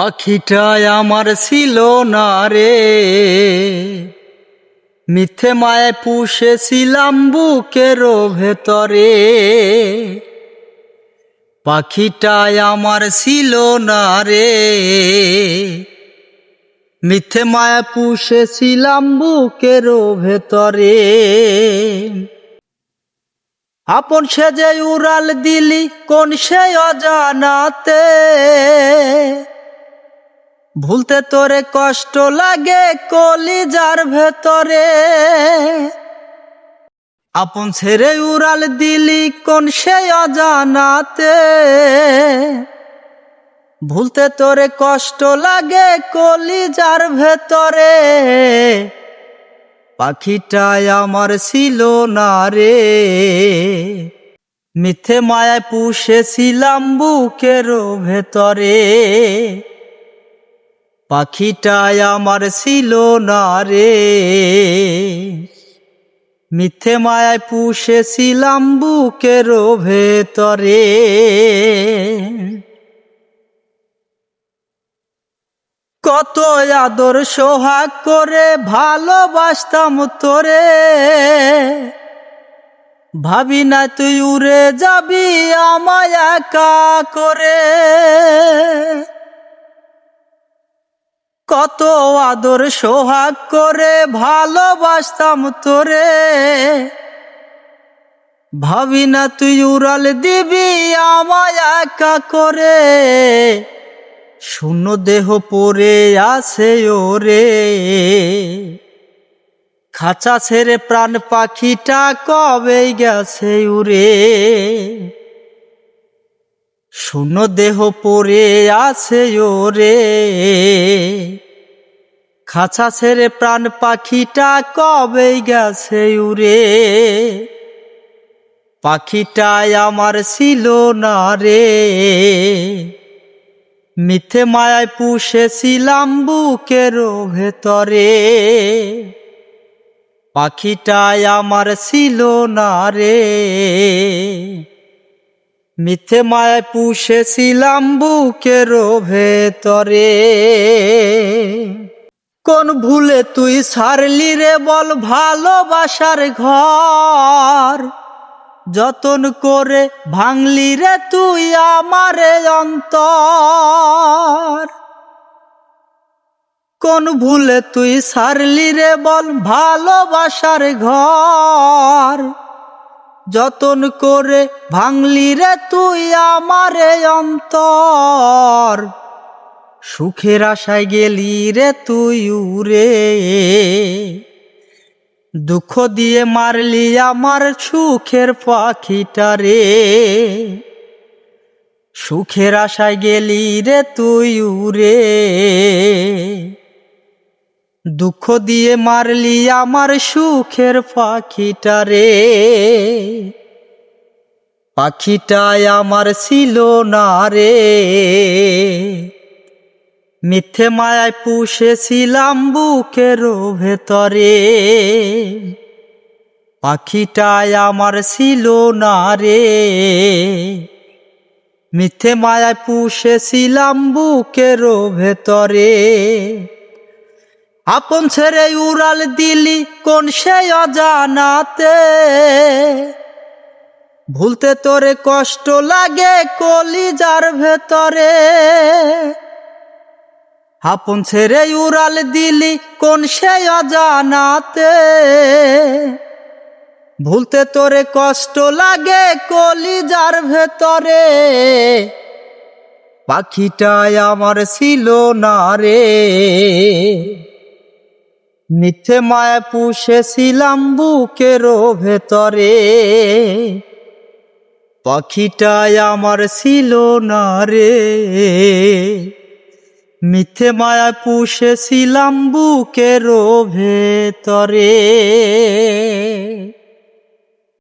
পাখিটাই আমার ছিল না রে। মিথ্যে মায়ে পুষেছিলাম বুকেরও ভেতরে। পাখিটায় আমার ছিল না রে। মিথ্যে মায়া পুষেছিলাম বুকেরও ভেতরে। আপন সে যে উড়াল দিলি কোন সে অজানাতে? ভুলতে তোরে কষ্ট লাগে কলিজার ভেতরে। আপন ছেড়ে উড়াল দিলি কোন সে অজানাতে। ভুলতে তোরে কষ্ট লাগে কলিজার ভেতরে। পাখিটাই আমার ছিল না রে। মিথ্যে মায়ায় পুষেছিলাম বুকেরও ভেতরে। পাখিটাই আমার ছিল না রে। মিথ্যে মায়ায় পুষেছিলাম বুকেরও ভেতরে। কত আদর সোহাগ করে ভালোবাসতাম তোরে। ভাবি না তুই উড়ে যাবি আমায় একা করে। কত আদর সোহাগ করে ভালোবাসতাম তোরে। ভাবি না তুই উড়াল দিবি আমায় একা করে। শূন্য দেহ পরে আছে ওরে। খাঁচা ছেড়ে প্রাণ পাখিটা কবে গেছে উড়ে? শূন্য দেহ পরে আছে ওরে। খাঁচা ছেড়ে প্রাণ পাখিটা কবে গেছে উড়ে? পাখিটাই আমার ছিল না রে। মিথ্যে মায়ায় পুষেছিলাম বুকেরও ভেতরে। পাখিটাই আমার ছিল না রে। মিথ্যে মায়ায় পুষেছিলাম বুকেরও ভেতরে। কোন ভুলে তুই সারলি রে বল ভালোবাসার ঘর। যতন করে ভাঙলি রে তুই আমারে অন্তর। কোন ভুলে তুই সারলি রে বল ভালোবাসার ঘর। যতন করে ভাঙলি রে তুই আমারে অন্তর। সুখের আশায় গেলি রে তুই উড়ে। দুঃখ দিয়ে মারলি আমার সুখের পাখিটা রে। সুখের আশায় গেলি রে তুই উড়ে। দুঃখ দিয়ে মারলি আমার সুখের পাখিটা রে। পাখিটাই আমার ছিল না রে। মিথ্যে মায়ায় পুষেছিলাম বুকেরও ভেতরে। পাখিটাই আমার ছিল না রে। মিথ্যে মায়ায় পুষেছিলাম বুকেরও ভেতরে। আপন ছেড়ে উড়াল দিলি কোন সে অজানাতে? ভুলতে তোরে কষ্ট লাগে কলিজার ভেতরে। আপন ছেড়ে উড়াল দিলি কোন সে অজানাতে? ভুলতে তোরে কষ্ট লাগে কলিজার ভেতরে। পাখিটাই আমার ছিল না রে। মিথ্যে মায়া পুষেছিলাম বুকের ভেতরে। পাখিটাই আমার ছিল না রে। মিথ্যে মায়া পুষেছিলাম বুকের ভেতরে।